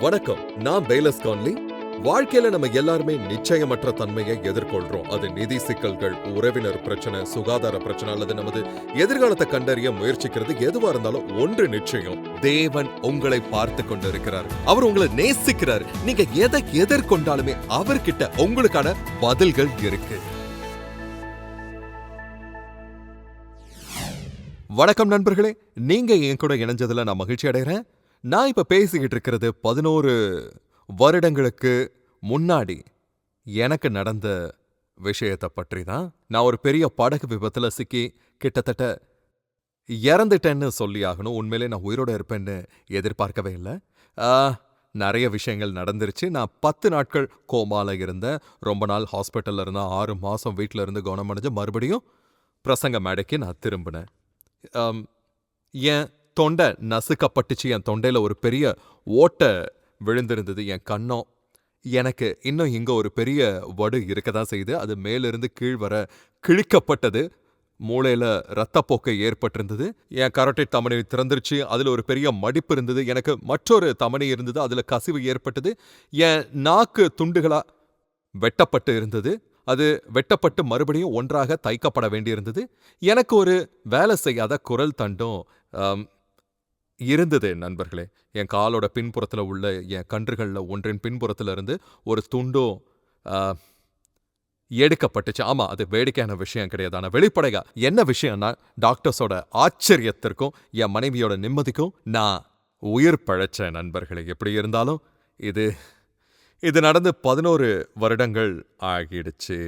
வணக்கம். நான் palace Connolly. வாழ்க்கையில நம்ம எல்லாருமே நிச்சயமற்ற தன்மையை எதிர்கொள்றோம். அது நிதி சிக்கல்கள் உறவினர் பிரச்சனை சுகாதார பிரச்சனை அல்லது நமது எதிர்காலத்தை கண்டறிய முயற்சிக்கிறது. எதுவா இருந்தாலும் ஒன்று நிச்சயம். தேவன் உங்களை பார்த்து கொண்டிருக்கிறார். அவர் உங்களை நேசிக்கிறார். நீங்க எதை எதிர்கொண்டாலுமே அவர்கிட்ட உங்களுக்கான பதில்கள் இருக்கு. வணக்கம் நண்பர்களே. நீங்க என் கூட இணைஞ்சதுல நான் மகிழ்ச்சி அடைகிறேன். நான் இப்ப பேசிக்கிட்டு இருக்கிறது பதினோரு வருடங்களுக்கு முன்னாடி எனக்கு நடந்த விஷயத்தை பற்றி தான். நான் ஒரு பெரிய படகு விபத்துல சிக்கி கிட்டத்தட்ட இறந்துட்டேன்னு சொல்லி ஆகணும். உண்மையிலே நான் உயிரோட இருப்பேன்னு எதிர்பார்க்கவே இல்லை. நிறைய விஷயங்கள் நடந்துருச்சு. நான் பத்து நாட்கள் கோமால இருந்தேன் ரொம்ப நாள் ஹாஸ்பிட்டல்ல இருந்தேன் ஆறு மாசம் வீட்டில் இருந்து குணமடைஞ்சு மறுபடியும் பிரசங்க மேடைக்கு நான் திரும்பினேன். ஏன் தொண்டை நசுக்கப்பட்டுச்சு. என் தொண்டையில் ஒரு பெரிய ஓட்டை விழுந்திருந்தது. என் கண்ணம் எனக்கு இன்னும் இங்கே ஒரு பெரிய வடு இருக்க தான் செய்யுது அது மேலிருந்து கீழ் வர கிழிக்கப்பட்டது. மூளையில் ரத்தப்போக்கை ஏற்பட்டிருந்தது. என் கரட்டை தமனி திறந்துருச்சு. அதில் ஒரு பெரிய மடிப்பு இருந்தது. எனக்கு மற்றொரு தமனி இருந்தது. அதில் கசிவு ஏற்பட்டது. என் நாக்கு துண்டுகளா வெட்டப்பட்டு இருந்தது. அது வெட்டப்பட்டு மறுபடியும் ஒன்றாக தைக்கப்பட வேண்டியிருந்தது. எனக்கு ஒரு வேலை செய்யாத குரல் தண்டும் இருந்தது நண்பர்களே. என் காலோட பின்புறத்தில் உள்ள என் கன்றுகளில் ஒன்றின் பின்புறத்துல இருந்து ஒரு துண்டும் எடுக்கப்பட்டுச்சு. ஆமா அது வேடிக்கையான விஷயம் கிடையாது. ஆனா வெளிப்படையா என்ன விஷயம்னா டாக்டர்ஸோட ஆச்சரியத்திற்கும் என் மனைவியோட நிம்மதிக்கும் நான் உயிர் பழைச்ச நண்பர்களே. எப்படி இருந்தாலும் இது இது நடந்து பதினோரு வருடங்கள் ஆகிடுச்சு.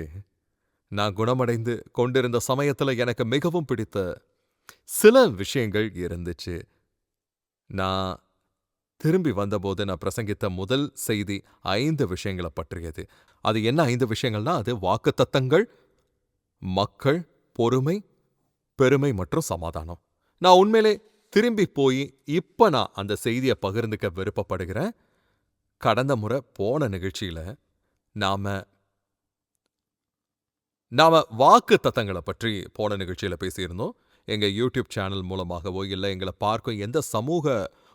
நான் குணமடைந்து கொண்டிருந்த சமயத்துல எனக்கு மிகவும் பிடித்த சில விஷயங்கள் இருந்துச்சு. நான் திரும்பி வந்தபோது நான் பிரசங்கித்த முதல் செய்தி ஐந்து விஷயங்களை பற்றியது. அது என்ன ஐந்து விஷயங்கள்னா அது வாக்கு தத்தங்கள் மக்கள் பொறுமை பெருமை மற்றும் சமாதானம். நான் உண்மையிலே திரும்பி போய் இப்ப நான் அந்த செய்தியை பகிர்ந்துக்க விருப்பப்படுகிறேன். கடந்த முறை போன நிகழ்ச்சியில நாம நாம வாக்கு தத்தங்களை பற்றி போன நிகழ்ச்சியில பேசியிருந்தோம். எங்க யூடியூப் சேனல் மூலமாகவோ இல்லை எங்களை பார்க்கும் எந்த சமூக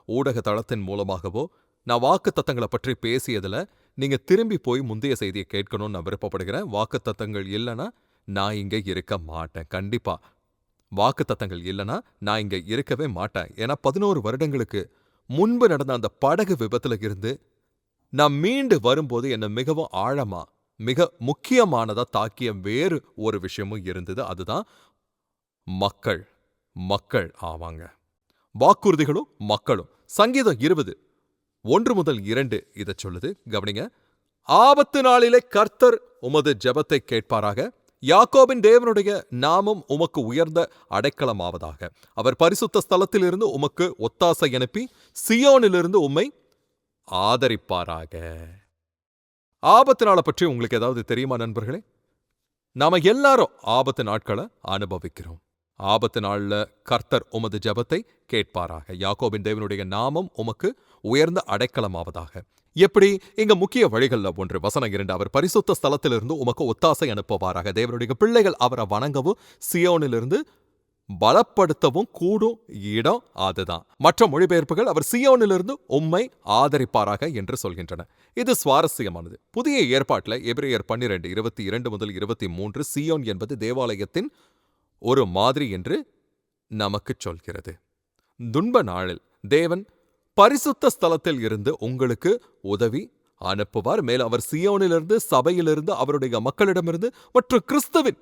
ஊடக தளத்தின் மூலமாகவோ நான் வாக்கு தத்தங்களை பற்றி பேசியதுல நீங்க திரும்பி போய் முந்தைய செய்தியை கேட்கணும்னு நான் விருப்பப்படுகிறேன். வாக்கு தத்தங்கள் இல்லைன்னா நான் இங்க இருக்க மாட்டேன். கண்டிப்பா. வாக்கு தத்தங்கள் இல்லைன்னா நான் இங்க இருக்கவே மாட்டேன். ஏன்னா பதினோரு வருடங்களுக்கு முன்பு நடந்த அந்த படகு விபத்துல இருந்து நான் மீண்டு வரும்போது என்னை மிகவும் ஆழமா மிக முக்கியமானதா தாக்கிய வேறு ஒரு விஷயமும் இருந்தது. அதுதான் மக்கள் மக்கள் ஆவாங்க. வாக்குறுதிகளும் மக்களும். சங்கீதம் இருபது ஒன்று முதல் இரண்டு இதை சொல்லுது. கவனிங்க. ஆபத்து நாளிலே கர்த்தர் உமது ஜெபத்தை கேட்பாராக. யாக்கோபின் தேவனுடைய நாமம் உமக்கு உயர்ந்த அடைக்கலமாவதாக. அவர் பரிசுத்த ஸ்தலத்திலிருந்து உமக்கு ஒத்தாசை அனுப்பி சியோனிலிருந்து உம்மை ஆதரிப்பாராக. ஆபத்து நாளை பற்றி உங்களுக்கு ஏதாவது தெரியுமா நண்பர்களே? நாம எல்லாரும் ஆபத்து நாட்களை அனுபவிக்கிறோம். ஆபத்து நாள்ல கர்த்தர் உமது ஜெபத்தை கேட்பாராக. யாக்கோபின் தேவனுடைய நாமம் உமக்கு உயர்ந்த அடைக்கலமாவதாக. எப்படி? இங்க முக்கிய வழிகள்ல ஒன்று வசனம் இரண்டு அவர் பரிசுத்த ஸ்தலத்திலிருந்து உமக்கு ஒத்தாசை அனுப்புவாராக. தேவனுடைய பிள்ளைகள் அவரை வணங்கவும் சியோனிலிருந்து பலப்படுத்தவும் கூடும் இடம் அதுதான். மற்ற மொழிபெயர்ப்புகள் அவர் சியோனிலிருந்து உம்மை ஆதரிப்பாராக என்று சொல்கின்றன. இது சுவாரஸ்யமானது. புதிய ஏற்பாட்டில் எபிரேயர் பன்னிரெண்டு இருபத்தி இரண்டு முதல் இருபத்தி மூன்று சியோன் என்பது தேவாலயத்தின் ஒரு மாதிரி என்று நமக்குச் சொல்கிறது. துன்ப நாளில் தேவன் பரிசுத்த ஸ்தலத்தில் இருந்து உங்களுக்கு உதவி அனுப்புவார். மேலும் அவர் சியோனிலிருந்து சபையிலிருந்து அவருடைய மக்களிடமிருந்து மற்றும் கிறிஸ்துவின்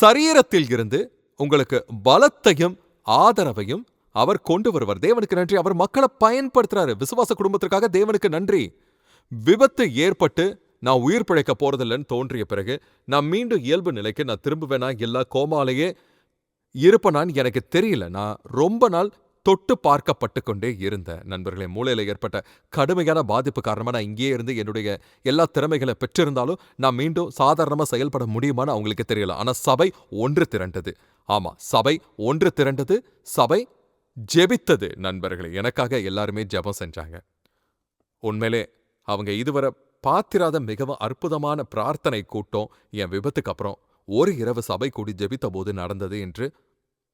சரீரத்தில் இருந்து உங்களுக்கு பலத்தையும் ஆதரவையும் அவர் கொண்டு வருவார். தேவனுக்கு நன்றி. அவர் மக்களை பயன்படுத்துறாரு. விசுவாச குடும்பத்திற்காக தேவனுக்கு நன்றி. விபத்து ஏற்பட்டு நான் உயிர் பிழைக்க போறதில்லைன்னு தோன்றிய பிறகு நான் மீண்டும் இயல்பு நிலைக்கு நான் திரும்புவேனா? எல்லா கோமாலேயே இருப்பனான் எனக்கு தெரியல. நான் ரொம்ப நாள் தொட்டு பார்க்கப்பட்டு கொண்டே இருந்தேன். நண்பர்களே மூளையில ஏற்பட்ட கடுமையான பாதிப்பு காரணமாக நான் இங்கேயே இருந்து என்னுடைய எல்லா திறமைகளை பெற்றிருந்தாலும் நான் மீண்டும் சாதாரணமா செயல்பட முடியுமான்னு அவங்களுக்கு தெரியல. ஆனா சபை ஒன்று திரண்டது. ஆமா சபை ஒன்று திரண்டது சபை ஜெபித்தது நண்பர்களே. எனக்காக எல்லாருமே ஜெபம் செஞ்சாங்க. உண்மையிலே அவங்க இதுவரை பாத்திராத மிகவும் அற்புதமான பிரார்த்தனை கூட்டம் என் விபத்துக்கு அப்புறம் ஒரு இரவு சபை கூடி ஜெபித்த போது நடந்தது என்று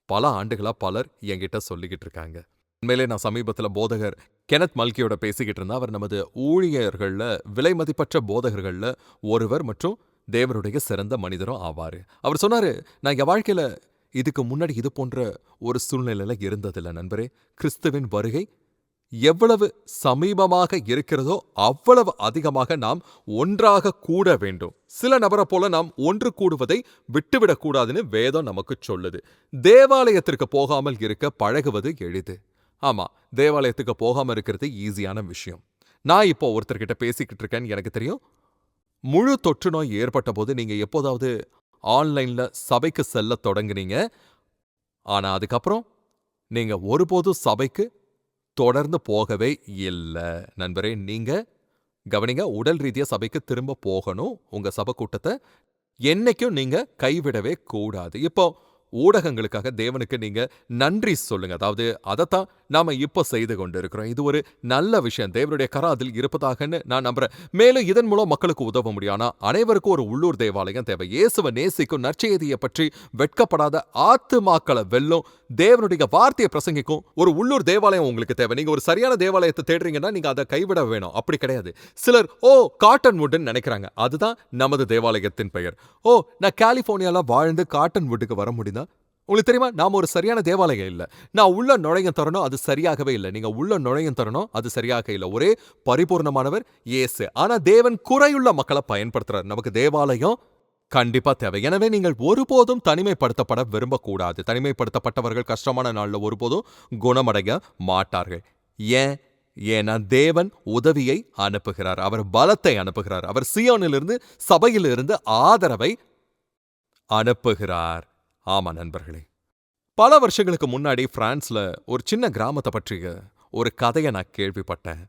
பல ஆண்டுகளா பலர் என்கிட்ட சொல்லிக்கிட்டு இருக்காங்க உண்மையிலே நான் சமீபத்துல போதகர் கெனத் மல்கியோட பேசிக்கிட்டு இருந்தேன். அவர் நமது ஊழியர்கள்ல விலைமதிப்பற்ற போதகர்கள்ல ஒருவர் மற்றும் தேவனுடைய சிறந்த மனிதரும் ஆவாரு. அவர் சொன்னாரு, "நான் என் வாழ்க்கையில இதுக்கு முன்னாடி இது போன்ற ஒரு சூழ்நிலையில் இருந்ததில்லை நண்பரே. கிறிஸ்துவின் வருகை எவ்வளவு சமீபமாக இருக்கிறதோ அவ்வளவு அதிகமாக நாம் ஒன்றாக கூட வேண்டும். சில நபரை போல நாம் ஒன்று கூடுவதை விட்டுவிடக் கூடாதுன்னு வேதம் நமக்கு சொல்லுது. தேவாலயத்திற்கு போகாமல் இருக்க பழகுவது எளிது. ஆமா, தேவாலயத்துக்கு போகாம இருக்கிறது ஈஸியான விஷயம். நான் இப்போ ஒருத்தர்கிட்ட பேசிக்கிட்டு இருக்கேன்னு எனக்கு தெரியும். முழு தொற்று நோய் ஏற்பட்ட போது நீங்க எப்போதாவது ஆன்லைன்ல சபைக்கு செல்ல தொடங்குனீங்க. ஆனா அதுக்கப்புறம் நீங்க ஒருபோதும் சபைக்கு தொடர்ந்து போகவே இல்ல. நண்பரே நீங்க கவனிங்க உடல் ரீதியா சபைக்கு திரும்ப போகணும். உங்க சபை கூட்டத்தை என்னைக்கும் நீங்க கைவிடவே கூடாது. இப்போ ஊடகங்களுக்காக தேவனுக்கு நீங்க நன்றி சொல்லுங்க. அதாவது அதத்தான் நாம இப்போ செய்து கொண்டிருக்கிறோம். இது ஒரு நல்ல விஷயம். தேவனுடைய கராதில் இருப்பதாகன்னு நான் நம்புறேன். மேலும் இதன் மூலம் மக்களுக்கு உதவ முடியும். ஆனா அனைவருக்கும் ஒரு உள்ளூர் தேவாலயம் தேவை. இயேசுவை நேசிக்கும் நற்செய்தியை பற்றி வெட்கப்படாத ஆத்துமாக்களை வெல்லும் தேவனுடைய வார்த்தையை பிரசங்கிக்கும் ஒரு உள்ளூர் தேவாலயம் உங்களுக்கு தேவை. நீங்க ஒரு சரியான தேவாலயத்தை தேடுறீங்கன்னா நீங்க அதை கைவிட வேணும். அப்படி கிடையாது. சிலர் ஓ காட்டன் வுட்ன்னு நினைக்கிறாங்க. அதுதான் நமது தேவாலயத்தின் பெயர். ஓ நான் கலிபோர்னியால வாழ்ந்து காட்டன் வுட்டுக்கு வர முடியுதா? உங்களுக்கு தெரியுமா நாம ஒரு சரியான தேவாலயம் இல்ல. நான் உள்ள நுழையும் தரணும் அது சரியாகவே இல்ல. நீங்க உள்ள நுழையும் தரணும் அது சரியாக இல்ல. ஒரே பரிபூர்ணமானவர் இயேசு. ஆனா தேவன் குறையுள்ள மக்களை பயன்படுத்துறார். நமக்கு தேவாலயம் கண்டிப்பா தேவை. எனவே நீங்கள் ஒருபோதும் தனிமைப்படுத்தப்பட விரும்பக்கூடாது. தனிமைப்படுத்தப்பட்டவர்கள் கஷ்டமான நாள்ல ஒருபோதும் குணமடைய மாட்டார்கள். ஏன்? ஏன்னா தேவன் உதவியை அனுப்புகிறார். அவர் பலத்தை அனுப்புகிறார். அவர் சியோனிலிருந்து சபையிலிருந்து ஆதரவை அனுப்புகிறார். ஆமா நண்பர்களே. பல வருஷங்களுக்கு முன்னாடி பிரான்ஸ்ல ஒரு சின்ன கிராமத்தை பற்றிய ஒரு கதைய நான் கேள்விப்பட்டேன்.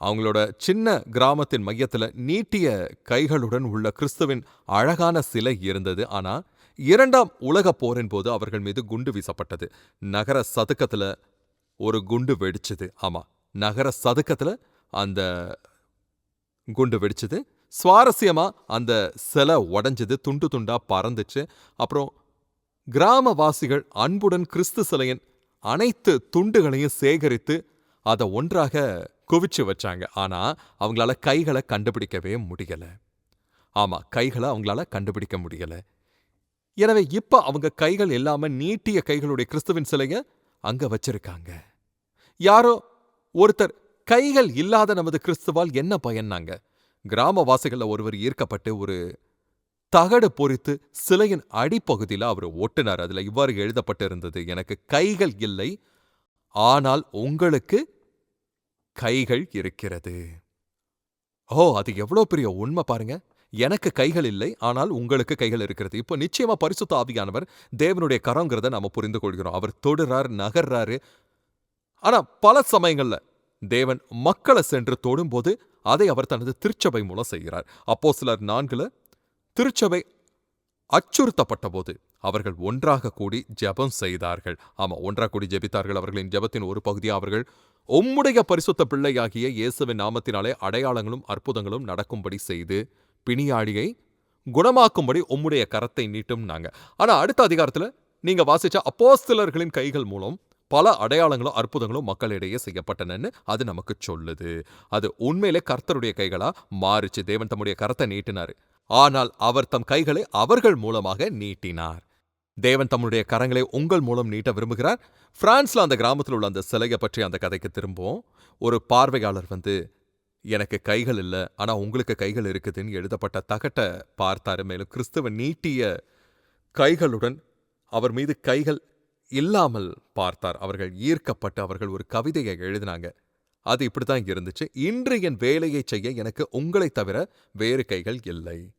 அவங்களோட சின்ன கிராமத்தின் மையத்துல நீட்டிய கைகளுடன் உள்ள கிறிஸ்துவின் அழகான சிலை இருந்தது. ஆனா இரண்டாம் உலகப் போரின் போது அவர்கள் மீது குண்டு வீசப்பட்டது. நகர சதுக்கத்துல ஒரு குண்டு வெடிச்சது. ஆமா, நகர சதுக்கத்துல அந்த குண்டு வெடிச்சது. சுவாரஸ்யமா அந்த சிலை உடைஞ்சது. துண்டு துண்டா பறந்துச்சு. அப்புறம் கிராமவாசிகள் அன்புடன் கிறிஸ்து சிலையின் அனைத்து துண்டுகளையும் சேகரித்து அதை ஒன்றாக குவிச்சு வச்சாங்க. ஆனா அவங்களால கைகளை கண்டுபிடிக்கவே முடியல. ஆமா, கைகளை அவங்களால கண்டுபிடிக்க முடியல. எனவே இப்ப அவங்க கைகள் இல்லாம நீட்டிய கைகளுடைய கிறிஸ்துவின் சிலைய அங்க வச்சிருக்காங்க. யாரோ ஒருத்தர் கைகள் இல்லாத நமது கிறிஸ்துவால் என்ன பயன்னாங்க? கிராமவாசிகள்ல ஒருவர் ஈர்க்கப்பட்டு ஒரு தகடு பொறித்து சிலையின் அடிப்பகுதியில அவர் ஒட்டுனார். அதுல இவ்வாறு எழுதப்பட்டிருந்தது. எனக்கு கைகள் இல்லை. ஆனால் உங்களுக்கு கைகள் இருக்கிறது. ஓ! அது எவ்வளோ பெரிய உண்மை பாருங்க. எனக்கு கைகள் இல்லை. ஆனால் உங்களுக்கு கைகள் இருக்கிறது. இப்போ நிச்சயமா பரிசுத்த ஆவியானவர் தேவனுடைய கரங்கிறத நாம புரிந்து கொள்கிறோம். அவர் தொடுறார், நகர்றாரு. ஆனா பல சமயங்கள்ல தேவன் மக்களை சென்று தொடும்போது அதை அவர் தனது திருச்சபை மூலம் செய்கிறார். அப்போ சிலர் நான்குல திருச்சபை அச்சுறுத்தப்பட்டபோது அவர்கள் ஒன்றாக கூடி ஜெபம் செய்தார்கள். ஆமா, ஒன்றாக கூடி ஜெபித்தார்கள். அவர்களின் ஜெபத்தின் ஒரு பகுதியாக அவர்கள் உம்முடைய பரிசுத்த பிள்ளையாகிய இயேசுவின் நாமத்தினாலே அடையாளங்களும் அற்புதங்களும் நடக்கும்படி செய்து பிணியாளியை குணமாக்கும்படி உம்முடைய கரத்தை நீட்டும்னாங்க. ஆனா அடுத்த அதிகாரத்துல நீங்க வாசிச்ச அப்போஸ்தலர்களின் கைகள் மூலம் பல அடையாளங்களும் அற்புதங்களும் மக்களிடையே செய்யப்பட்டனன்னு அது நமக்கு சொல்லுது. அது உண்மையிலே கர்த்தருடைய கைகளா மாறுச்சு. தேவன் தம்முடைய கரத்தை நீட்டினாரு. ஆனால் அவர் தம் கைகளை அவர்கள் மூலமாக நீட்டினார். தேவன் தம்முடைய கரங்களை உங்கள் மூலம் நீட்ட விரும்புகிறார். பிரான்ஸ்ல அந்த கிராமத்தில் உள்ள அந்த சிலையை பற்றி அந்த கதைக்கு திரும்புவோம். ஒரு பார்வையாளர் வந்து எனக்கு கைகள் இல்ல. ஆனா உங்களுக்கு கைகள் இருக்குதுன்னு எழுதப்பட்ட தகட்ட பார்த்தாரு. மேலும் கிறிஸ்துவ நீட்டிய கைகளுடன் அவர் மீது கைகள் இல்லாமல் பார்த்தார். அவர்கள் ஈர்க்கப்பட்டு அவர்கள் ஒரு கவிதையை எழுதினாங்க. அது இப்படித்தான் இருந்துச்சு. இன்று என் வேலையை செய்ய எனக்கு உங்களைத் தவிர வேறு கைகள் இல்லை.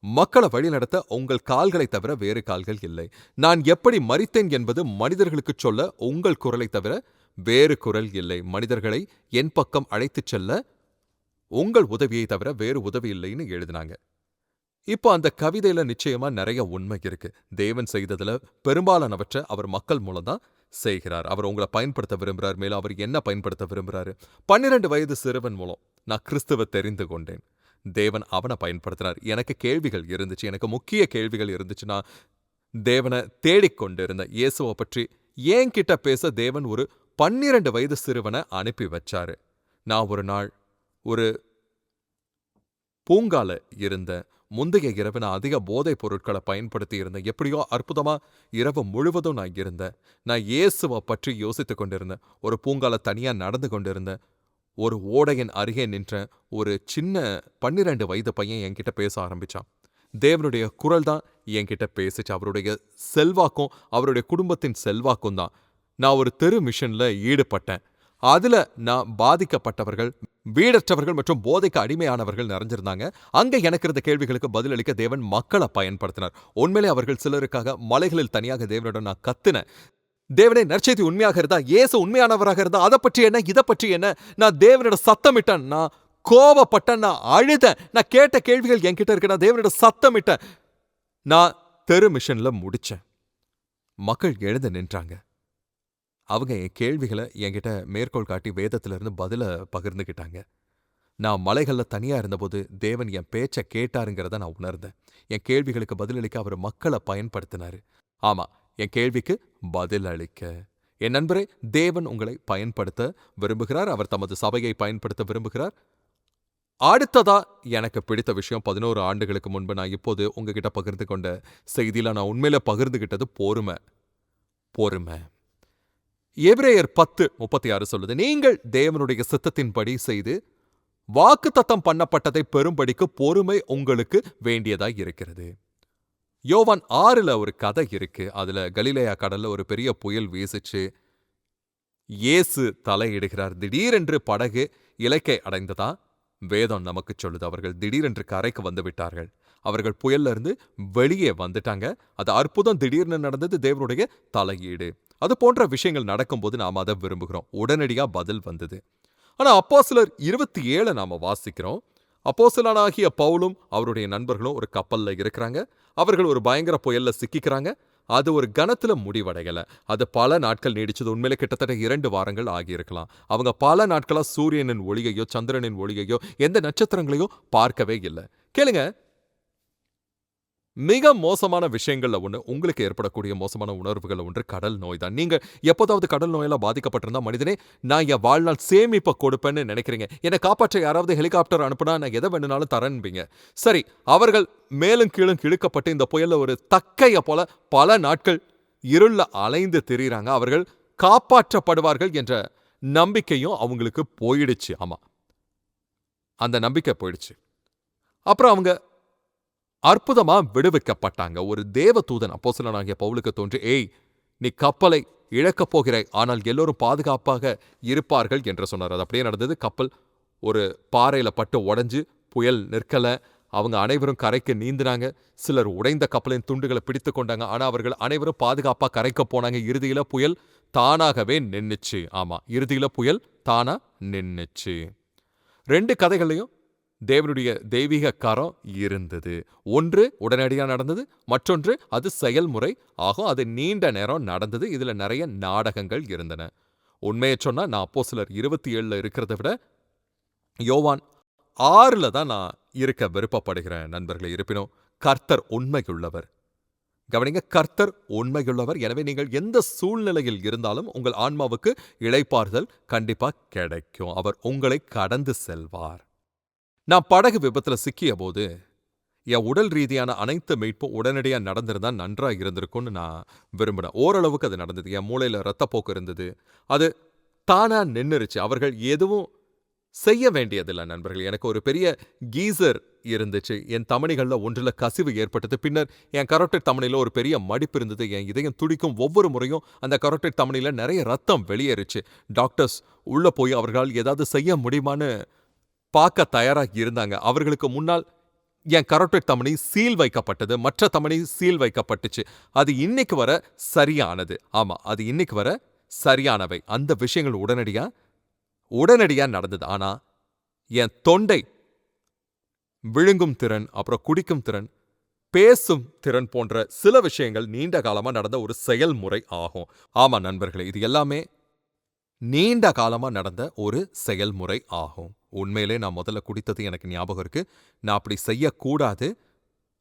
மக்களை வழிநடத்த உங்கள் கால்களைத் தவிர வேறு கால்கள் இல்லை. நான் எப்படி மறித்தேன் என்பது மனிதர்களுக்குச் சொல்ல உங்கள் குரலைத் தவிர வேறு குரல் இல்லை. மனிதர்களை என் பக்கம் அழைத்துச் செல்ல உங்கள் உதவியை தவிர வேறு உதவி இல்லைன்னு எழுதினாங்க. இப்போ அந்த கவிதையில நிச்சயமா நிறைய உண்மை இருக்கு. தேவன் செய்ததுல பெரும்பாலானவற்றை அவர் மக்கள் மூலம் தான் செய்கிறார். அவர் உங்களை பயன்படுத்த விரும்புகிறார் மேலும் அவர் என்ன பயன்படுத்த விரும்புறாரு? 12 வயது சிறுவன் மூலம் நான் கிறிஸ்துவ தெரிந்து கொண்டேன். தேவன் அவனை பயன்படுத்தினார். எனக்கு கேள்விகள் இருந்துச்சு. எனக்கு முக்கிய கேள்விகள் இருந்துச்சுன்னா தேவனை தேடிக் கொண்டிருந்தேன். இயேசுவை பற்றி ஏன் கிட்ட பேச தேவன் ஒரு பன்னிரண்டு வயது சிறுவனை அனுப்பி வச்சாரு நான் ஒரு நாள் ஒரு பூங்கால இருந்த முந்தைய இரவு நான் அதிக போதைப் பொருட்களை பயன்படுத்தி இருந்தேன் எப்படியோ அற்புதமா இரவு முழுவதும் நான் இருந்தேன். நான் இயேசுவை பற்றி யோசித்துக் கொண்டிருந்தேன். ஒரு பூங்கால தனியா நடந்து கொண்டிருந்தேன். ஒரு ஓடையின் அருகே நின்ற ஒரு சின்ன பன்னிரெண்டு வயது பையன் என்கிட்ட பேச ஆரம்பிச்சான். தேவனுடைய குரல் தான் என்கிட்ட பேசிச்சு. அவருடைய செல்வாக்கும் அவருடைய குடும்பத்தின் செல்வாக்கும் தான். நான் ஒரு தெரு மிஷனில் ஈடுபட்டேன். அதுல நான் பாதிக்கப்பட்டவர்கள் வீடற்றவர்கள் மற்றும் போதைக்கு அடிமையானவர்கள் நிறைஞ்சிருந்தாங்க. அங்க எனக்கு இருந்த கேள்விகளுக்கு பதிலளிக்க தேவன் மக்களை பயன்படுத்தினார். உண்மையிலே அவர்கள் சிலருக்காக மலைகளில் தனியாக தேவனிடம் நான் கத்துனேன். தேவனே நற்செய்தி உண்மையாக இருந்தா ஏசு உண்மையானவராக இருந்தா அதை பற்றி என்ன இதை பற்றி என்ன? நான் தேவனோட சத்தமிட்டேன் நான் கோபப்பட்டேன் நான் அழுதேன். நான் கேட்ட கேள்விகள் என்கிட்ட இருக்கு நான் தேவனோட சத்தமிட்டேன். நான் தெரு மிஷன்ல முடிச்சேன். மக்கள் எழுந்து நின்றாங்க. அவங்க என் கேள்விகளை என்கிட்ட மேற்கோள் காட்டி வேதத்திலிருந்து பதில பகிர்ந்துக்கிட்டாங்க நான் மலைகளில் தனியா இருந்தபோது தேவன் என் பேச்சை கேட்டாருங்கிறத நான் உணர்ந்தேன். என் கேள்விகளுக்கு பதிலளிக்க அவர் மக்களை பயன்படுத்தினாரு. ஆமா என் கேள்விக்கு பதில் அளிக்க என் நண்பரே தேவன் உங்களை பயன்படுத்த விரும்புகிறார் அவர் தமது சபையை பயன்படுத்த விரும்புகிறார். அடுத்ததா எனக்கு பிடித்த விஷயம் பதினோரு ஆண்டுகளுக்கு முன்பு நான் இப்போது உங்ககிட்ட பகிர்ந்து கொண்ட செய்தியில் நான் உண்மையில பகிர்ந்துகிட்டது பொறுமை பொறுமை எபிரேயர் பத்து முப்பத்தி ஆறு சொல்லுது நீங்கள் தேவனுடைய சித்தத்தின்படி செய்து வாக்கு தத்தம் பண்ணப்பட்டதை பெரும்படிக்கு பொறுமை உங்களுக்கு வேண்டியதாய் இருக்கிறது. யோவான் ஆறுல ஒரு கதை இருக்கு அதுல கலிலேயா கடல்ல ஒரு பெரிய புயல் வீசுச்சு இயேசு தலையிடுகிறார் திடீரென்று படகு இலக்கை அடைந்ததா? வேதம் நமக்கு சொல்லுது அவர்கள் திடீரென்று கரைக்கு வந்து விட்டார்கள். அவர்கள் புயல்ல இருந்து வெளியே வந்துட்டாங்க. அது அற்புதம் திடீர்னு நடந்தது தேவனுடைய தலையீடு. அது போன்ற விஷயங்கள் நடக்கும்போது நாம் அதை விரும்புகிறோம். உடனடியா பதில் வந்தது. ஆனா அப்போ சிலர் இருபத்தி ஏழை நாம வாசிக்கிறோம். அப்போஸ்தலனாகிய பவுலும் அவருடைய நண்பர்களும் ஒரு கப்பல்ல இருக்கிறாங்க. அவர்கள் ஒரு பயங்கர புயல்ல சிக்கிக்கிறாங்க. அது ஒரு கணத்தில் முடிவடையலை. அது பல நாட்கள் நீடிச்சது. உண்மையிலே கிட்டத்தட்ட இரண்டு வாரங்கள் ஆகியிருக்கலாம். அவங்க பல நாட்களா சூரியனின் ஒளியையோ சந்திரனின் ஒளியையோ எந்த நட்சத்திரங்களையோ பார்க்கவே இல்லை. கேளுங்க மிக மோசமான விஷயங்கள்ல ஒன்று உங்களுக்கு ஏற்படக்கூடிய மோசமான உணர்வுகள் ஒன்று கடல் நோய் தான். நீங்க எப்போதாவது கடல் நோயெல்லாம் பாதிக்கப்பட்டிருந்தா மனிதனே நான் என் வாழ்நாள் சேமிப்பை கொடுப்பேன்னு நினைக்கிறீங்க. என்னை காப்பாற்ற யாராவது ஹெலிகாப்டர் அனுப்புனா நான் எதை வேணுனாலும் தரேன்பீங்க சரி அவர்கள் மேலும் கீழும் இழுக்கப்பட்டு இந்த புயல்ல ஒரு தக்கையை போல பல நாட்கள் இருள அலைந்து திரியிறாங்க. அவர்கள் காப்பாற்றப்படுவார்கள் என்ற நம்பிக்கையும் அவங்களுக்கு போயிடுச்சு. ஆமா. அந்த நம்பிக்கை போயிடுச்சு. அப்புறம் அவங்க அற்புதமா விடுவிக்கப்பட்டாங்க. ஒரு தேவதூதன் சிலனாகிய பவுலுக்கு தோன்றி ஏய் நீ கப்பலை இழக்கப் போகிறாய். ஆனால் எல்லோரும் பாதுகாப்பாக இருப்பார்கள் என்று சொன்னார். அது அப்படியே நடந்தது. கப்பல் ஒரு பாறையில பட்டு உடைஞ்சு புயல் நிற்கல. அவங்க அனைவரும் கரைக்கு நீந்தினாங்க. சிலர் உடைந்த கப்பலின் துண்டுகளை பிடித்து கொண்டாங்க. ஆனா அவர்கள் அனைவரும் பாதுகாப்பா கரைக்க போனாங்க. இறுதியில் புயல் தானாகவே நின்னுச்சு. ஆமா இறுதியில் புயல் தானா நின்னுச்சு. ரெண்டு கதைகள்லையும் தேவனுடைய தெய்வீக கரம் இருந்தது. ஒன்று உடனடியாக நடந்தது மற்றொன்று அது செயல்முறை ஆகும். அது நீண்ட நேரம் நடந்தது. இதுல நிறைய நாடகங்கள் இருந்தன. உண்மையை சொன்னா நான் அப்போ சிலர் இருபத்தி ஏழில் இருக்கிறத விட யோவான் ஆறுல தான் நான் இருக்க விருப்பப்படுகிறேன் நண்பர்களே. இருப்பினும் கர்த்தர் உண்மையுள்ளவர். கவனிங்க கர்த்தர் உண்மையுள்ளவர். எனவே நீங்கள் எந்த சூழ்நிலையில் இருந்தாலும் உங்கள் ஆன்மாவுக்கு இளைப்பாறுதல் கண்டிப்பா கிடைக்கும். அவர் உங்களை கடந்து செல்வார். நான் படகு விபத்துல சிக்கிய போது என் உடல் ரீதியான அனைத்து மீட்பும் உடனடியா நடந்திருந்தா நன்றா இருந்திருக்கும்னு நான் விரும்பினேன். ஓரளவுக்கு அது நடந்தது. என் மூளையில ரத்தப்போக்கு இருந்தது. அது தானா நின்னுருச்சு. அவர்கள் எதுவும் செய்ய வேண்டியதில்லை நண்பர்கள். எனக்கு ஒரு பெரிய கீசர் இருந்துச்சு. என் தமணிகளில் ஒன்றுல கசிவு ஏற்பட்டது. பின்னர் என் கரோட்டட் தமணியில் ஒரு பெரிய மடிப்பு இருந்தது. என் இதயம் துடிக்கும் ஒவ்வொரு முறையும் அந்த கரோட்டட் தமணியில் நிறைய ரத்தம் வெளியேறுச்சு. டாக்டர்ஸ் உள்ள போய் அவர்களால் ஏதாவது செய்ய முடியுமான்னு பார்க்க தயாராக இருந்தாங்க. அவர்களுக்கு முன்னால் என் கரோட்டட் தமணி சீல் வைக்கப்பட்டது. மற்ற தமணி சீல் வைக்கப்பட்டுச்சு. அது இன்னைக்கு வர சரியானது. ஆமா அது இன்னைக்கு வர சரியானவை. அந்த விஷயங்கள் உடனடியா உடனடியா நடந்தது. ஆனா என் தொண்டை விழுங்கும் திறன் அப்புறம் குடிக்கும் திறன் பேசும் திறன் போன்ற சில விஷயங்கள் நீண்ட காலமா நடந்த ஒரு செயல்முறை ஆகும். ஆமா நண்பர்களே இது எல்லாமே நீண்ட காலமா நடந்த ஒரு செயல்முறை ஆகும். உண்மையிலே நான் முதல்ல குடித்தது எனக்கு ஞாபகம் இருக்கு நான் அப்படி செய்யக்கூடாது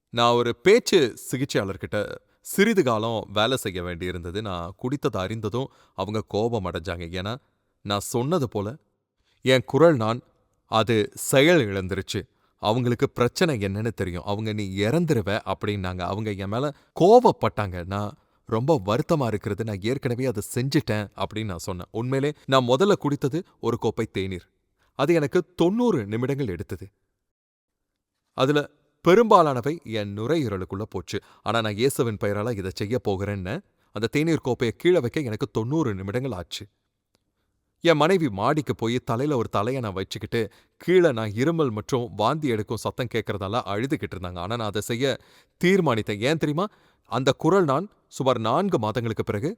நான் ஒரு பேச்சு சிகிச்சையாளர்கிட்ட சிறிது காலம் வேலை செய்ய வேண்டியிருந்தது. நான் குடித்தது அறிந்ததும் அவங்க கோபம் அடைஞ்சாங்க. ஏன்னா, நான் சொன்னது போல என் குரல் நான் அது செயல் இழந்துருச்சு. அவங்களுக்கு பிரச்சனை என்னன்னு தெரியும். அவங்க "நீ இறந்துருவ" அப்படின்னாங்க. அவங்க என் மேல கோவப்பட்டாங்க. நான் ரொம்ப வருத்தமா இருக்கிறது. நான் ஏற்கனவே அத செஞ்சுட்டேன் அப்படின்னு நான் சொன்னேன். உண்மையிலே நான் முதல்ல குடித்தது ஒரு கோப்பை தேநீர். அது எனக்கு 90 நிமிடங்கள் எடுத்தது. அதுல பெரும்பாலானவை என் நுரையீரலுக்குள்ள போச்சு. ஆனா நான் இயேசுவின் பெயரால இத செய்யப் போகிறேன்னு அந்த தேநீர் கோப்பையை கீழ வைக்க எனக்கு 90 நிமிடங்கள் ஆச்சு. என் மனைவி மாடிக்கு போய் தலையில ஒரு தலையண வச்சுக்கிட்டு, கீழ நான் இருமல் மற்றும் வாந்தி எடுக்கும் சத்தம் கேட்கறதால அழுதுகிட்டு இருந்தாங்க. ஆனா நான் அத செய்ய தீர்மானித்தேன். ஏன் தெரியுமா? அந்த குரல் நான் சுமார் நான்கு மாதங்களுக்கு பிறகு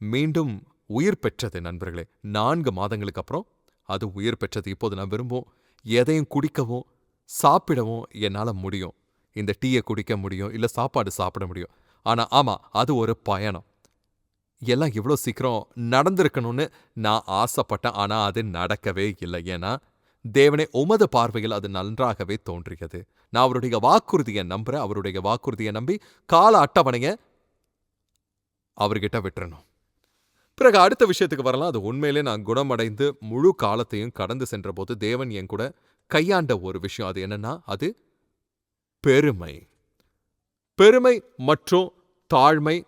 மீண்டும் உயிர் பெற்றது நண்பர்களே. நான்கு மாதங்களுக்கு அப்புறம் அது உயிர் பெற்றது. இப்போது நான் விரும்பும் எதையும் குடிக்கவும், சாப்பிடவும் என்னால முடியும். இந்த டீய குடிக்க முடியும். இல்ல சாப்பாடு சாப்பிட முடியும். ஆனா ஆமா, அது ஒரு பயணம். எல்லாம் இவ்ளோ சீக்கிரம் நடந்திருக்கணும்னு நான் ஆசைப்பட்டேன். ஆனா அது நடக்கவே இல்ல. ஏன்னா, தேவனே உமது பார்வையில் அது நன்றாகவே தோன்றியது. நான் அவருடைய வாக்குறுதிய நம்புறேன். அவருடைய வாக்குறுதிய நம்பி கால அட்டவணையை அவர்கிட்ட விட்டுறணும். பிறகு அடுத்த விஷயத்துக்கு வரலாம். அது உண்மையிலே நான் குணமடைந்து முழு காலத்தையும் கடந்து சென்றபோது தேவன் என் கூட கையாண்ட ஒரு விஷயம். அது என்னன்னா, அது பெருமை. பெருமை மற்றும் தாழ்மை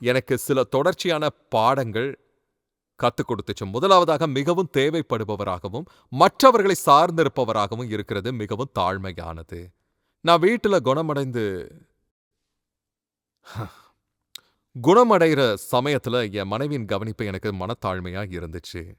எனக்கு சில தொடர்ச்சியான பாடங்கள் கத்துக் கொடுத்துச்சு. முதலாவதாக மிகவும் தேவைப்படுபவராகவும், மற்றவர்களை சார்ந்திருப்பவராகவும் இருக்கிறது மிகவும் தாழ்மையானது. நான் வீட்டுல குணமடைந்து குணமடைகிற சமயத்துல என் மனைவியின் கவனிப்பு எனக்கு மனத்தாழ்மையா இருந்துச்சு.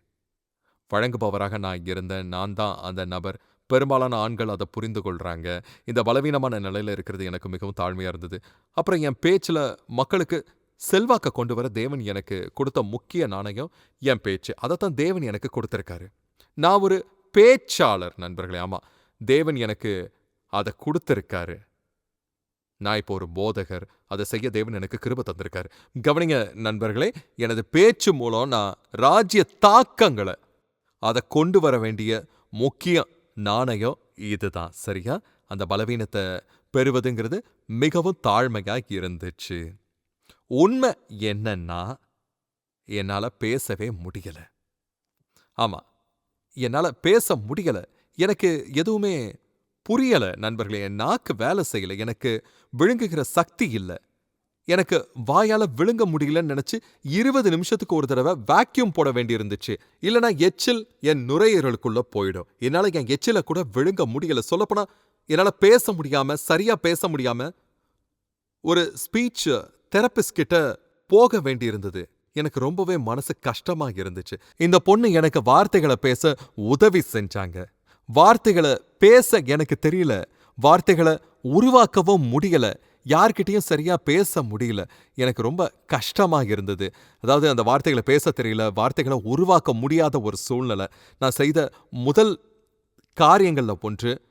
வழங்குபவராக நான் இருந்தேன். நான் தான் அந்த நபர். பெரும்பாலான ஆண்கள் அத புரிந்து கொள்றாங்க. இந்த பலவீனமான நிலையில் இருக்கிறது எனக்கு மிகவும் தாழ்மையா இருந்தது. அப்புறம் என் பேச்சுல மக்களுக்கு செல்வாக்க கொண்டு வர தேவன் எனக்கு கொடுத்த முக்கிய நாணயம் என் பேச்சு. அதைத்தான் தேவன் எனக்கு கொடுத்திருக்காரு. நான் ஒரு பேச்சாளர் நண்பர்களே. ஆமா. தேவன் எனக்கு அத குடுத்திருக்காரு. நான் இப்போ ஒரு போதகர். அத செய்ய தேவன் எனக்கு கிருப தந்திருக்காரு. கவனிங்க நண்பர்களே, எனது பேச்சு மூலம் நான் ராஜ்ய தாக்கங்கள அத கொண்டு வர வேண்டிய முக்கிய நாணயம் இதுதான். சரியா? அந்த பலவீனத்த பெறுவதுங்கிறது மிகவும் தாழ்மையா இருந்துச்சு. உண்மை என்னன்னா, என்னால பேசவே முடியல. ஆமா. என்னால பேச முடியல. எனக்கு எதுவுமே புரியல நண்பர்களே. என் நாக்கு வேலை செய்யல. எனக்கு விழுங்குகிற சக்தி இல்ல. எனக்கு வாயால விழுங்க முடியலன்னு நினைச்சு இருபது நிமிஷத்துக்கு ஒரு தடவ வேக்யூம் போட வேண்டியிருந்துச்சு. இல்லனா எச்சில் என் நுரையீரலுக்குள்ள போயிடும். என்னால என் எச்சில கூட விழுங்க முடியல. சொல்லப்போனா என்னால பேச முடியாம, சரியா பேச முடியாம ஒரு ஸ்பீச் தெரபிஸ்ட் கிட்ட போக வேண்டியிருந்தது. எனக்கு ரொம்பவே மனசு கஷ்டமா இருந்துச்சு. இந்த பொண்ணு எனக்கு வார்த்தைகள பேச உதவி செஞ்சாங்க. வார்த்தைகள பேச எனக்கு தெரியல. வார்த்தைகள உருவாக்கவும் முடியல. யார்கிட்டயும் சரியா பேச முடியல. எனக்கு ரொம்ப கஷ்டமா இருந்தது. அதாவது அந்த வார்த்தைகள பேச தெரியல. வார்த்தைகள உருவாக்க முடியாத ஒரு சூழ்நிலை. நான் செய்த முதல் காரியங்கள்ல ஒன்று,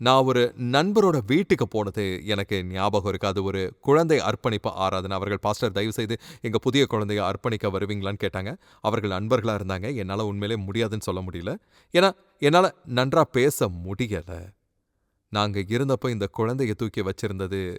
நான் ஒரு நண்பரோட வீட்டுக்கு போனது எனக்கு ஞாபகம் இருக்கு. அது ஒரு குழந்தை அர்ப்பணிப்பு ஆராதனை. அவர்கள் பாஸ்டர் தயவு செய்து எங்க புதிய குழந்தைய அர்ப்பணிக்க வருவீங்களான்னு கேட்டாங்க. அவர்கள் நண்பர்களாக இருந்தாங்க. என்னால உண்மையிலே முடியாதுன்னு சொல்ல முடியல. ஏன்னா, என்னால நன்றா பேச முடியல. நாங்க இருந்தப்ப இந்த குழந்தைய தூக்கி வச்சிருந்தது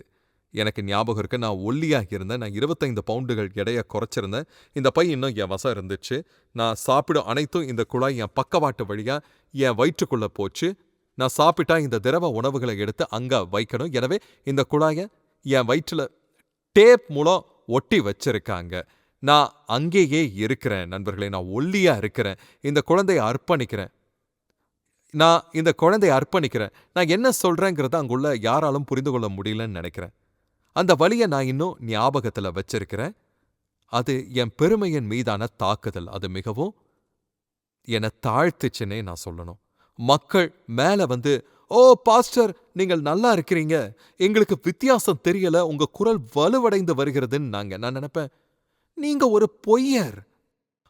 எனக்கு ஞாபகம் இருக்கு. நான் ஒல்லியா இருந்தேன். நான் 25 பவுண்டுகள் எடைய குறைச்சிருந்தேன். இந்த பை இன்னும் என் வசம் இருந்துச்சு. நான் சாப்பிடும் அனைத்தும் இந்த குழாய் என் பக்கவாட்டு வழியா என் வயிற்றுக்குள்ள போச்சு. நான் சாப்பிட்டா இந்த திரவ உணவுகள எடுத்து அங்க வைக்கணும். எனவே இந்த குழாய என் வயிற்றுல டேப் மூலம் ஒட்டி வச்சிருக்காங்க. நான் அங்கேயே இருக்கிறேன் நண்பர்களே. நான் ஒல்லியா இருக்கிறேன். இந்த குழந்தைய அர்ப்பணிக்கிறேன். நான் இந்த குழந்தைய அர்ப்பணிக்கிறேன். நான் என்ன சொல்றேங்கிறத அங்குள்ள யாராலும் புரிந்து கொள்ள முடியலன்னு நினைக்கிறேன் அந்த வழியை நான் இன்னும் ஞாபகத்துல வச்சிருக்கிறேன். அது என் பெருமையின் மீதான தாக்குதல். அது மிகவும் என்ன தாழ்த்துச்சுன்னே நான் சொல்லணும். மக்கள் மேல வந்து, "ஓ பாஸ்டர் நீங்கள் நல்லா இருக்கிறீங்க. எங்களுக்கு வித்தியாசம் தெரியல. உங்க குரல் வலுவடைந்து வருகிறதுன்னு நாங்க நான் நினைப்பேன் "நீங்க ஒரு பொய்யர்."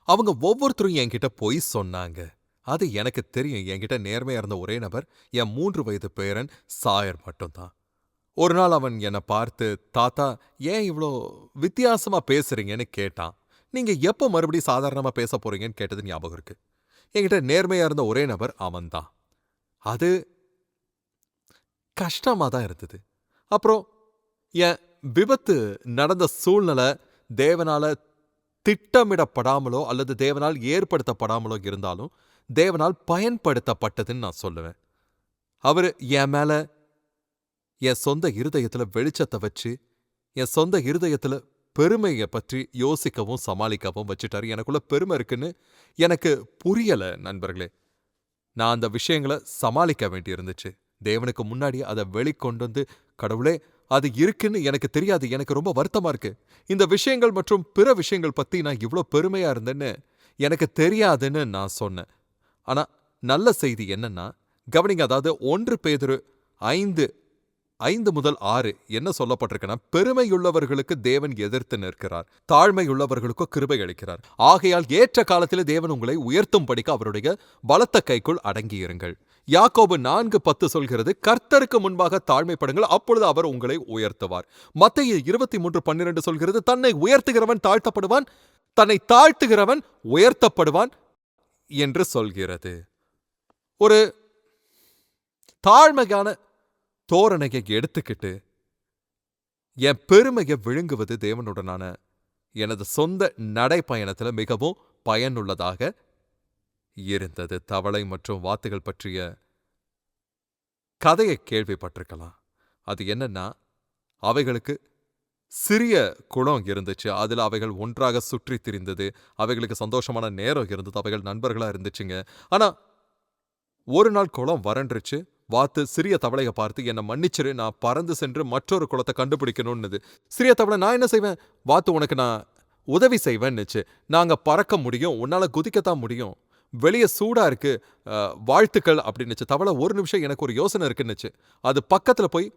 அவங்க ஒவ்வொருத்தரும் என்கிட்ட பொய் சொன்னாங்க. அது எனக்கு தெரியும். என்கிட்ட நேர்மையா இருந்த ஒரே நபர் என் மூன்று வயது பேரன் சாயர் மட்டும் தான். ஒரு நாள் அவன் என்ன பார்த்து, "தாத்தா ஏன் இவ்ளோ வித்தியாசமா பேசுறீங்கன்னு?" கேட்டான். "நீங்க எப்ப மறுபடியும் சாதாரணமா பேசப் போறீங்கன்னு?" கேட்டது ஞாபகம் இருக்கு. என்கிட்ட நேர்மையா இருந்த ஒரே நபர் அவன்தான் அது கஷ்டமா தான் இருந்தது. அப்புறம் என் விபத்து நடந்த சூழ்நிலை தேவனால திட்டமிடப்படாமலோ அல்லது தேவனால் ஏற்படுத்தப்படாமலோ இருந்தாலும் தேவனால் பயன்படுத்தப்பட்டதுன்னு நான் சொல்லுவேன். அவர் என் மேல என் சொந்த இருதயத்துல வெளிச்சத்தை வச்சு என் சொந்த இருதயத்துல பெருமையை பற்றி யோசிக்கவும் சமாளிக்கவும் வச்சுட்டாரு. எனக்குள்ள பெருமை இருக்குன்னு எனக்கு புரியல நண்பர்களே. நான் அந்த விஷயங்களை சமாளிக்க வேண்டி இருந்துச்சு தேவனுக்கு முன்னாடி அதை வெளிக்கொண்டு வந்து கடவுளே அது இருக்குன்னு எனக்கு தெரியாது. எனக்கு ரொம்ப வருத்தமா இருக்கு. இந்த விஷயங்கள் மற்றும் பிற விஷயங்கள் பத்தி நான் இவ்வளோ பெருமையா இருந்தேன்னு எனக்கு தெரியாதுன்னு நான் சொன்னேன். ஆனா நல்ல செய்தி என்னன்னா கவனிங்க அதாவது ஒன்று பேதுரு ஐந்து ஐந்து முதல் ஆறு என்ன சொல்லப்பட்டிருக்குன்னா பெருமையுள்ளவர்களுக்கு தேவன் எதிர்த்து நிற்கிறார் தாழ்மையுள்ளவர்களுக்கோ கிருபை அளிக்கிறார். ஆகையால் ஏற்ற காலத்திலே தேவன் உங்களை உயர்த்தும் படிக்க அவருடைய பலத்த கைக்குள் அடங்கியிருங்கள். யாக்கோபு நான்கு பத்து சொல்கிறது கர்த்தருக்கு முன்பாக தாழ்மைப்படுங்கள் அப்பொழுது அவர் உங்களை உயர்த்துவார். மத்திய இருபத்தி மூன்று பன்னிரண்டு சொல்கிறது தன்னை உயர்த்துகிறவன் தாழ்த்தப்படுவான் தன்னை தாழ்த்துகிறவன் உயர்த்தப்படுவான் என்று சொல்கிறது. ஒரு தாழ்மையான தோரணையை எடுத்துக்கிட்டு என் பெருமையை விழுங்குவது தேவனுடனான எனது சொந்த நடைப்பயணத்தில் மிகவும் பயனுள்ளதாக இருந்தது. தவளை மற்றும் வாத்துகள் பற்றிய கதையை கேள்விப்பட்டிருக்கலாம். அது என்னன்னா அவைகளுக்கு சிறிய குளம் இருந்துச்சு. அதில் அவைகள் ஒன்றாக சுற்றி திரிந்தது. அவைகளுக்கு சந்தோஷமான நேரம் இருந்தது. அவைகள் நண்பர்களாக இருந்துச்சுங்க. ஆனால் ஒரு நாள் குளம் வறண்டுருச்சு. வாத்து சிறிய தவளையை பார்த்து என்னை மன்னிச்சிரு. நான் பறந்து சென்று மற்றொரு குளத்தை கண்டுபிடிக்கணும்னுது. சிறிய தவளை நான் என்ன செய்வேன்? வாத்து உனக்கு நான் உதவி செய்வேன்னுச்சு. நாங்கள் பறக்க முடியும். உன்னால் குதிக்கத்தான் முடியும். வெளியே சூடா இருக்கு. வாழ்த்துக்கள் அப்படின்னுச்சு. தவளை ஒரு நிமிஷம் எனக்கு ஒரு யோசனை இருக்குன்னுச்சு. அது பக்கத்தில் போய்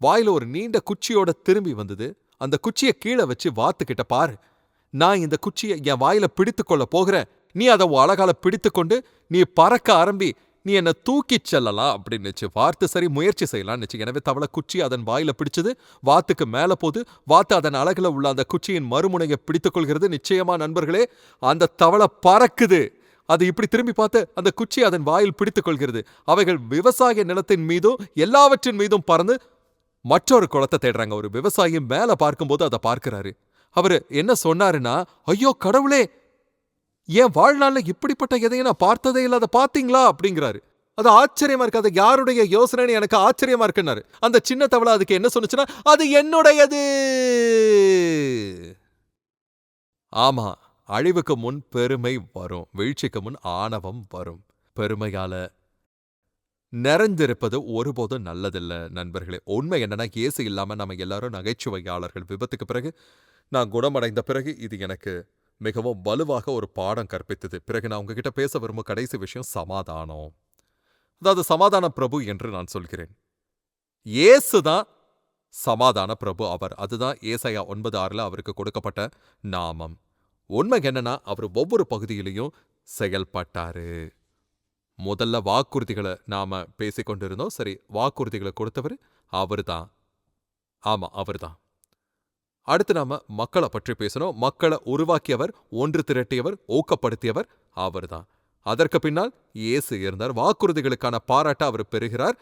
வாயில ஒரு நீண்ட குச்சியோட திரும்பி வந்தது. அந்த குச்சியை கீழே வச்சு வாத்துக்கிட்ட பாரு. நான் இந்த குச்சியை என் வாயில பிடித்து கொள்ள போகிறேன். நீ அதை உன் அழகால பிடித்து கொண்டு நீ பறக்க ஆரம்பி நீ என்னை தூக்கிச் செல்லலாம் அப்படின்னுச்சு வார்த்தை சரி முயற்சி செய்யலாம்னுச்சு எனவே தவளை குச்சி அதன் வாயில பிடிச்சது. வாத்துக்கு மேல போது வாத்து அதன் அழகுல உள்ள அந்த குச்சியின் மறுமுனையை பிடித்துக் கொள்கிறது. நிச்சயமா நண்பர்களே அந்த தவளை பறக்குது. அது இப்படி திரும்பி பார்த்து அந்த குச்சி அதன் வாயில் பிடித்துக் கொள்கிறது. அவைகள் விவசாய நிலத்தின் மீதும் எல்லாவற்றின் மீதும் பறந்து மற்றொரு குளத்தை தேடுறாங்க. ஒரு விவசாயி மேல பார்க்கும்போது அதை பார்க்கிறாரு. அவரு என்ன சொன்னாருன்னா ஐயோ கடவுளே! என் வாழ்நாள்ல இப்படிப்பட்ட எதையும் நான் பார்த்ததே இல்ல. அதை பாத்தீங்களா அப்படிங்கிறாரு. அது ஆச்சரியமா இருக்கு. அது யாருடைய யோசனைன்னு எனக்கு ஆச்சரியமா இருக்குன்னாரு. அந்த சின்ன தவளை அதுக்கு என்ன சொன்னுச்சுன்னா அது என்னுடையது! ஆமா. அழிவுக்கு முன் பெருமை வரும். வீழ்ச்சிக்கு முன் ஆணவம் வரும். பெருமையால நிறைந்திருப்பது ஒருபோதும் நல்லதில்ல நண்பர்களே. உண்மை என்னன்னா ஏசு இல்லாம நம்ம எல்லாரும் நகைச்சுவையாளர்கள். விபத்துக்கு பிறகு நான் குணமடைந்த பிறகு இது எனக்கு மிகவும் வலுவாக ஒரு பாடம் கற்பித்தது. பிறகு நான் உங்ககிட்ட பேச விரும்பும் கடைசி விஷயம் சமாதானம். அதாவது சமாதான பிரபு என்று நான் சொல்கிறேன். இயேசு தான் சமாதான பிரபு அவர். அதுதான் ஏசையா ஒன்பது ஆறுல அவருக்கு கொடுக்கப்பட்ட நாமம். உண்மை என்னன்னா அவர் ஒவ்வொரு பகுதியிலையும் செயல்பட்டாரு. முதல்ல வாக்குறுதிகளை நாம பேசிக்கொண்டிருந்தோம். சரி வாக்குறுதிகளை கொடுத்தவர் அவர்தான். ஆமா அவர்தான். அடுத்து நாம மக்களை பற்றி பேசணும். மக்களை உருவாக்கியவர் ஒன்று திரட்டியவர் ஊக்கப்படுத்தியவர் அவர்தான். அதற்கு பின்னால் இயேசு இருந்தார். வாக்குறுதிகளுக்கான பாராட்ட அவர் பெறுகிறார்.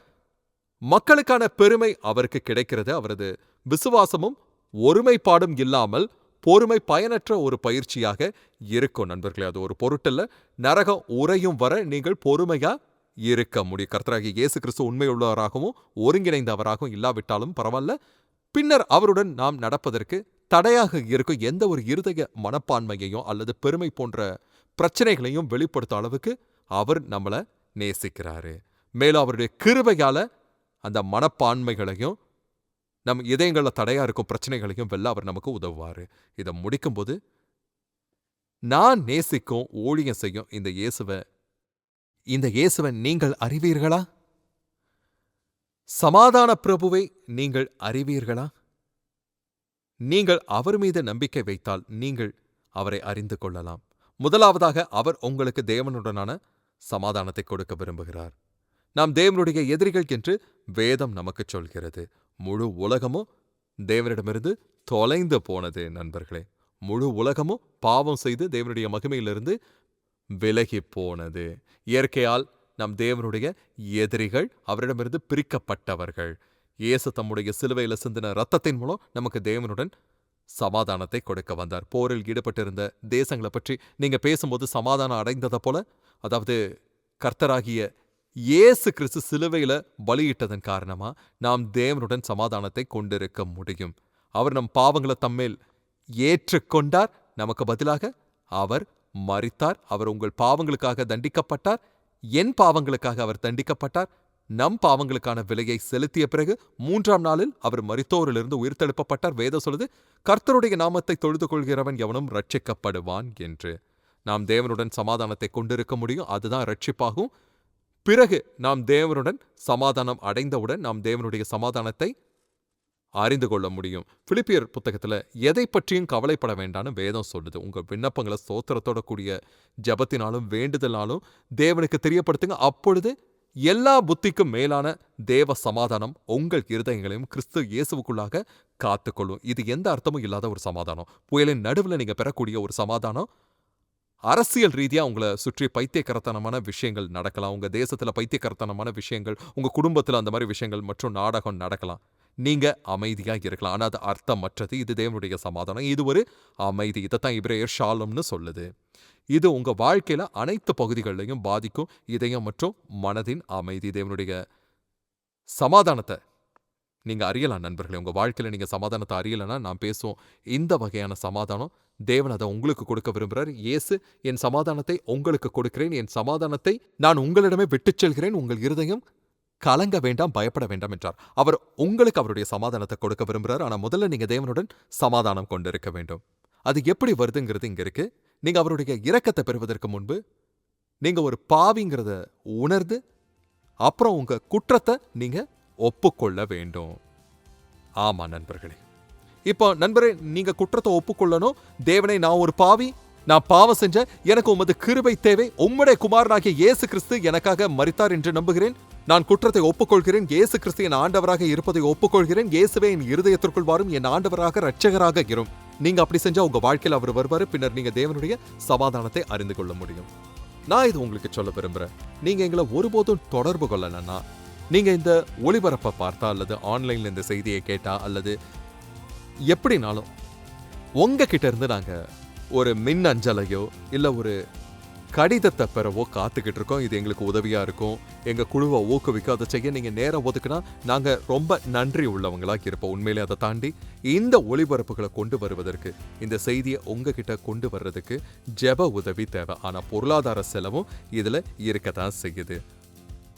மக்களுக்கான பெருமை அவருக்கு கிடைக்கிறது. அவரது விசுவாசமும் ஒருமைப்பாடும் இல்லாமல் பொறுமை பயனற்ற ஒரு பயிற்சியாக இருக்கும் நண்பர்களே. அது ஒரு பொருட்டல்ல. நரகம் உறையும் வர நீங்கள் பொறுமையா இருக்க முடியும். கர்த்தராகிய இயேசு கிறிஸ்து உண்மையுள்ளவராகவும் ஒருங்கிணைந்தவராகவும் இல்லாவிட்டாலும் பரவாயில்ல. பின்னர் அவருடன் நாம் நடப்பதற்கு தடையாக இருக்கும் எந்த ஒரு இருதய மனப்பான்மையையும் அல்லது பெருமை போன்ற பிரச்சனைகளையும் வெளிப்படுத்த அளவுக்கு அவர் நம்மளை நேசிக்கிறாரு. மேலும் அவருடைய கிருபையால் அந்த மனப்பான்மைகளையும் நம் இதயங்களில் தடையாக இருக்கும் பிரச்சனைகளையும் வெல்ல அவர் நமக்கு உதவுவாரு. இதை முடிக்கும்போது நான் நேசிக்கும் ஊழியம் செய்யும் இந்த இயேசுவை இந்த இயேசுவை நீங்கள் அறிவீர்களா? சமாதான பிரபுவை நீங்கள் அறிவீர்களா? நீங்கள் அவர் மீது நம்பிக்கை வைத்தால் நீங்கள் அவரை அறிந்து கொள்ளலாம். முதலாவதாக அவர் உங்களுக்கு தேவனுடனான சமாதானத்தை கொடுக்க விரும்புகிறார். நாம் தேவனுடைய எதிரிகள் என்று வேதம் நமக்கு சொல்கிறது. முழு உலகமும் தேவனிடமிருந்து தொலைந்து போனது நண்பர்களே. முழு உலகமும் பாவம் செய்து தேவனுடைய மகிமையிலிருந்து விலகி போனது. இயற்கையால் நம் தேவனுடைய எதிரிகள் அவரிடமிருந்து பிரிக்கப்பட்டவர்கள். இயேசு தம்முடைய சிலுவையில சிந்தின ரத்தத்தின் மூலம் நமக்கு தேவனுடன் சமாதானத்தை கொடுக்க வந்தார். போரில் ஈடுபட்டிருந்த தேசங்களை பற்றி நீங்க பேசும்போது சமாதானம் அடைந்ததை போல அதாவது கர்த்தராகிய இயேசு கிறிஸ்து சிலுவையில பலியிட்டதன் காரணமா நாம் தேவனுடன் சமாதானத்தை கொண்டிருக்க முடியும். அவர் நம் பாவங்களை தம்மேல் ஏற்றுக்கொண்டார். நமக்கு பதிலாக அவர் மறித்தார் அவர் உங்கள் பாவங்களுக்காக தண்டிக்கப்பட்டார். என் பாவங்களுக்காக அவர் தண்டிக்கப்பட்டார். நம் பாவங்களுக்கான விலையை செலுத்திய பிறகு மூன்றாம் நாளில் அவர் மரித்தோரிலிருந்து உயிர்த்தெழுப்பப்பட்டார். வேதம் சொல்லுது கர்த்தருடைய நாமத்தை தொழுது கொள்கிறவன் எவனும் ரட்சிக்கப்படுவான் என்று. நாம் தேவனுடன் சமாதானத்தை கொண்டிருக்க முடியும். அதுதான் ரட்சிப்பாகும் பிறகு நாம் தேவனுடன் சமாதானம் அடைந்தவுடன் நாம் தேவனுடைய சமாதானத்தை அறிந்து கொள்ள முடியும். பிலிப்பியர் புத்தகத்துல எதை பற்றியும் கவலைப்பட வேண்டாம்னு வேதம் சொல்லுது. உங்க விண்ணப்பங்களை சோத்திரத்தோட கூடிய ஜெபத்தினாலும் வேண்டுதலாலும் தேவனுக்கு தெரியப்படுத்துங்க. அப்பொழுது எல்லா புத்திக்கும் மேலான தேவ சமாதானம் உங்கள் இருதயங்களையும் கிறிஸ்து இயேசுவுக்குள்ளாக காத்துக்கொள்ளும். இது எந்த அர்த்தமும் இல்லாத ஒரு சமாதானம். புயலின் நடுவில் நீங்க பெறக்கூடிய ஒரு சமாதானம் அரசியல் ரீதியா உங்களை சுற்றி பைத்தியக்கரத்தனமான விஷயங்கள் நடக்கலாம். உங்க தேசத்துல பைத்தியக்கரத்தனமான விஷயங்கள் உங்க குடும்பத்துல அந்த மாதிரி விஷயங்கள் மற்றும் நாடகம் நடக்கலாம். நீங்க அமைதியா இருக்கலாம். ஆனா அது அர்த்தமற்றது. இது தேவனுடைய சமாதானம். இது ஒரு அமைதி. இதைத்தான் இப்ரேயர் ஷாலம்னு சொல்லுது. இது உங்க வாழ்க்கையில அனைத்து பகுதிகளிலையும் பாதிக்கும் இதயம் மற்றும் மனதின் அமைதி. தேவனுடைய சமாதானத்தை நீங்க அறியலாம் நண்பர்களே உங்க வாழ்க்கையில நீங்க சமாதானத்தை அறியலைன்னா நான் பேசுவோம். இந்த வகையான சமாதானம் தேவன் அதை உங்களுக்கு கொடுக்க விரும்புகிறார் இயேசு என் சமாதானத்தை உங்களுக்கு கொடுக்கிறேன். என் சமாதானத்தை நான் உங்களிடமே விட்டுச் செல்கிறேன். உங்கள் இருதயம் கலங்க வேண்டாம் பயப்பட வேண்டாம் என்றார். அவர் உங்களுக்கு அவருடைய சமாதானத்தை கொடுக்க விரும்புகிறார் ஆனா முதல்ல நீங்க தேவனுடன் சமாதானம் கொண்டிருக்க வேண்டும். அது எப்படி வருதுங்கிறது இங்க இருக்கு. நீங்க அவருடைய இரக்கத்தை பெறுவதற்கு முன்பு நீங்க ஒரு பாவிங்கிறத உணர்ந்து அப்புறம் உங்க குற்றத்தை நீங்க ஒப்புக்கொள்ள வேண்டும். ஆமா நண்பர்களே. இப்போ நண்பரே நீங்க குற்றத்தை ஒப்புக்கொள்ளணும். தேவனை நான் ஒரு பாவி. நான் பாவம் செஞ்ச எனக்கு உமது கிருபை தேவை. உம்முடைய குமாரனாகிய இயேசு கிறிஸ்து எனக்காக மறித்தார் என்று நம்புகிறேன். நான் குற்றத்தை ஒப்புக்கொள்கிறேன். இயேசு கிறிஸ்து என் ஆண்டவராக இருப்பதை ஒப்புக்கொள்கிறேன். இயேசுவே என் இருதயத்திற்குள் வாரும் என் ஆண்டவராக ரட்சகராக இரும். நீங்க அப்படி செஞ்சா உங்க வாழ்க்கையில் அவர் வருவாரு. பின்னர் நீங்க தேவனுடைய சமாதானத்தை அறிந்து கொள்ள முடியும். நான் இது உங்களுக்கு சொல்ல விரும்புறேன். நீங்க எங்களை ஒருபோதும் தொடர்பு கொள்ளலன்னா நீங்க இந்த ஒளிபரப்பை பார்த்தா அல்லது ஆன்லைன்ல இந்த செய்தியை கேட்டா அல்லது எப்படினாலும் உங்ககிட்ட இருந்து நாங்க ஒரு மின் அஞ்சலையோ இல்லை ஒரு கடிதத்தை பெறவோ காத்துக்கிட்டு இருக்கோம். இது எங்களுக்கு உதவியாக இருக்கும். எங்கள் குழுவை ஊக்குவிக்க அதை செய்ய நீங்கள் நேரம் ஒதுக்குனா நாங்கள் ரொம்ப நன்றி உள்ளவங்களா இருப்போம். உண்மையிலே அதை தாண்டி இந்த ஒளிபரப்புகளை கொண்டு வருவதற்கு இந்த செய்தியை உங்ககிட்ட கொண்டு வர்றதுக்கு ஜெப உதவி தேவை. ஆனால் பொருளாதார செலவும் இதில் இருக்க தான் செய்யுது.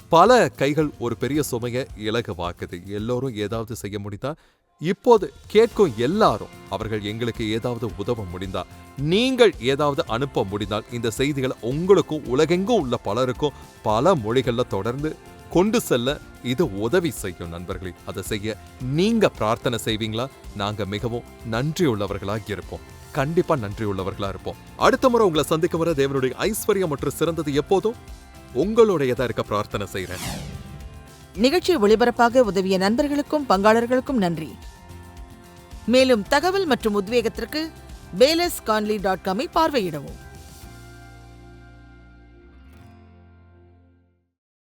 பல கைகள் ஒரு பெரிய சுமையை இலகுவாக்குது. எல்லோரும் ஏதாவது செய்ய முடிந்தா இப்போது கேட்கும் எல்லாரும் அவர்கள் எங்களுக்கு ஏதாவது உதவ முடிந்தா நீங்கள் ஏதாவது அனுப்ப முடிந்தால் இந்த செய்திகளை உங்களுக்கும் உலகெங்கும் உள்ள பலருக்கும் பல மொழிகளில் தொடர்ந்து கொண்டு செல்ல இது உதவி செய்யும் நண்பர்களே. அதை செய்ய நீங்க பிரார்த்தனை செய்வீங்களா? நாங்க மிகவும் நன்றி உள்ளவர்களாக இருப்போம். கண்டிப்பா நன்றி உள்ளவர்களா இருப்போம். அடுத்த முறை உங்களை சந்திக்க வர தேவனுடைய ஐஸ்வர்யம் மற்றும் சிறந்தது எப்போதும் உங்களுடையதா இருக்க பிரார்த்தனை செய்கிறேன் நிகழ்ச்சி ஒளிபரப்பாக உதவிய நண்பர்களுக்கும் பங்காளர்களுக்கும் நன்றி. மேலும் தகவல் மற்றும் உத்வேகத்திற்கு பேலஸ் கான்லி டாட் காமை பார்வையிடவும்.